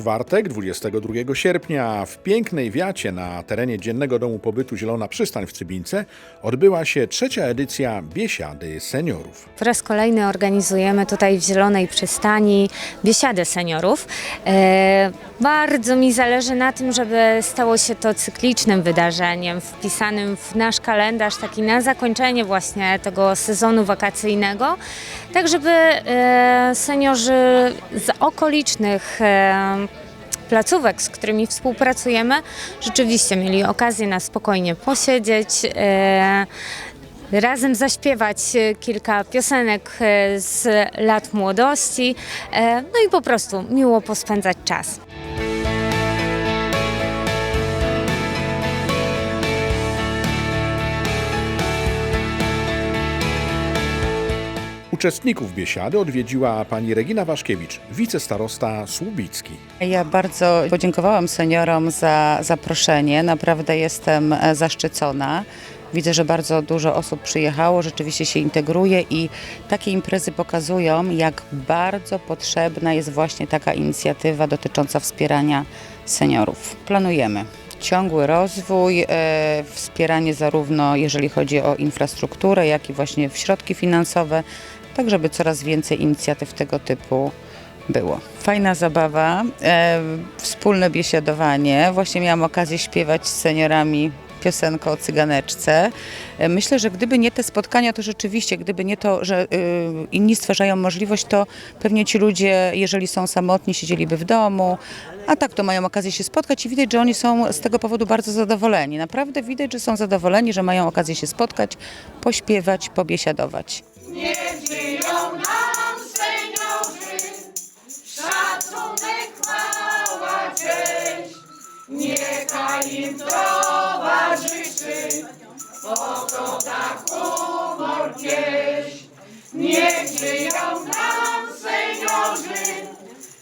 czwartek, 22 sierpnia, w pięknej wiacie na terenie Dziennego Domu Pobytu Zielona Przystań w Cybińce odbyła się trzecia edycja Biesiady Seniorów. Po raz kolejny organizujemy tutaj w Zielonej Przystani biesiadę seniorów. E, bardzo mi zależy na tym, żeby stało się to cyklicznym wydarzeniem, wpisanym w nasz kalendarz, taki na zakończenie właśnie tego sezonu wakacyjnego, tak żeby e, seniorzy z okolicznych e, placówek, z którymi współpracujemy, rzeczywiście mieli okazję na spokojnie posiedzieć, e, razem zaśpiewać e, kilka piosenek e, z lat młodości, no i po prostu miło pospędzać czas. Uczestników Biesiady odwiedziła pani Regina Waszkiewicz, wicestarosta Słubicki. Ja bardzo podziękowałam seniorom za zaproszenie. Naprawdę jestem e, zaszczycona. Widzę, że bardzo dużo osób przyjechało, rzeczywiście się integruje i takie imprezy pokazują, jak bardzo potrzebna jest właśnie taka inicjatywa dotycząca wspierania seniorów. Planujemy ciągły rozwój, e, wspieranie zarówno jeżeli chodzi o infrastrukturę, jak i właśnie w środki finansowe, tak żeby coraz więcej inicjatyw tego typu było. Fajna zabawa, e, wspólne biesiadowanie. Właśnie miałam okazję śpiewać z seniorami piosenkę o cyganeczce. E, Myślę, że gdyby nie te spotkania, to rzeczywiście, gdyby nie to, że y, inni stwarzają możliwość, to pewnie ci ludzie, jeżeli są samotni, siedzieliby w domu, a tak to mają okazję się spotkać i widać, że oni są z tego powodu bardzo zadowoleni. Naprawdę widać, że są zadowoleni, że mają okazję się spotkać, pośpiewać, pobiesiadować. Żyją nam seniorzy, szacunek. Niechaj im towarzyszy pogoda, humor, pieśń. Niech żyją nam seniorzy,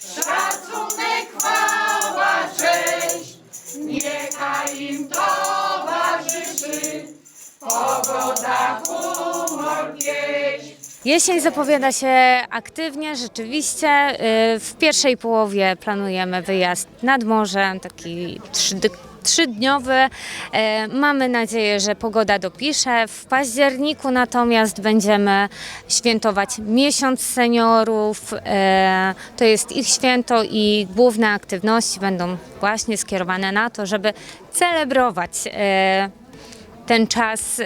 szacunek, chwała, cześć. Niechaj im towarzyszy pogoda, humor, pieśń. Jesień zapowiada się aktywnie, rzeczywiście. Y, W pierwszej połowie planujemy wyjazd nad morze, taki trzydniowy. E, Mamy nadzieję, że pogoda dopisze. W październiku natomiast będziemy świętować miesiąc seniorów. E, To jest ich święto i główne aktywności będą właśnie skierowane na to, żeby celebrować e, ten czas,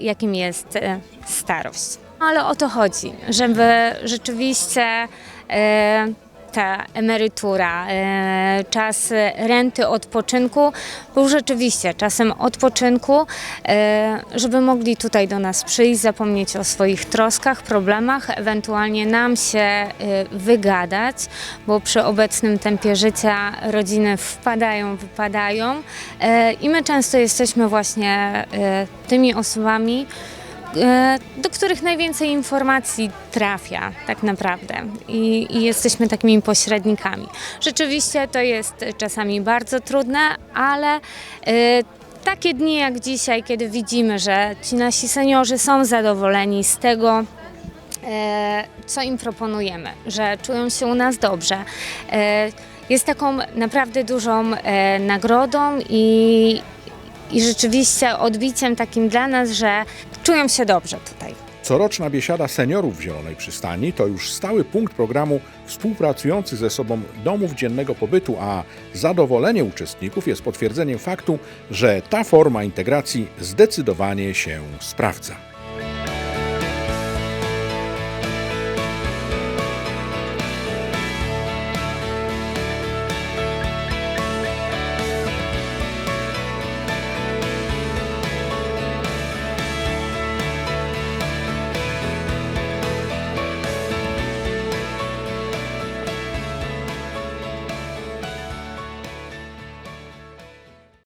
jakim jest starość. Ale o to chodzi, żeby rzeczywiście ta emerytura, y, czas renty odpoczynku był rzeczywiście czasem odpoczynku, y, żeby mogli tutaj do nas przyjść, zapomnieć o swoich troskach, problemach, ewentualnie nam się y, wygadać, bo przy obecnym tempie życia rodziny wpadają, wypadają i my często jesteśmy właśnie tymi osobami, e, do których najwięcej informacji trafia tak naprawdę I, i jesteśmy takimi pośrednikami. Rzeczywiście to jest czasami bardzo trudne, ale e, takie dni jak dzisiaj, kiedy widzimy, że ci nasi seniorzy są zadowoleni z tego, e, co im proponujemy, że czują się u nas dobrze. E, jest taką naprawdę dużą e, nagrodą i, i rzeczywiście odbiciem takim dla nas, że czują się dobrze tutaj. Coroczna Biesiada Seniorów w Zielonej Przystani to już stały punkt programu współpracujący ze sobą domów dziennego pobytu, a zadowolenie uczestników jest potwierdzeniem faktu, że ta forma integracji zdecydowanie się sprawdza.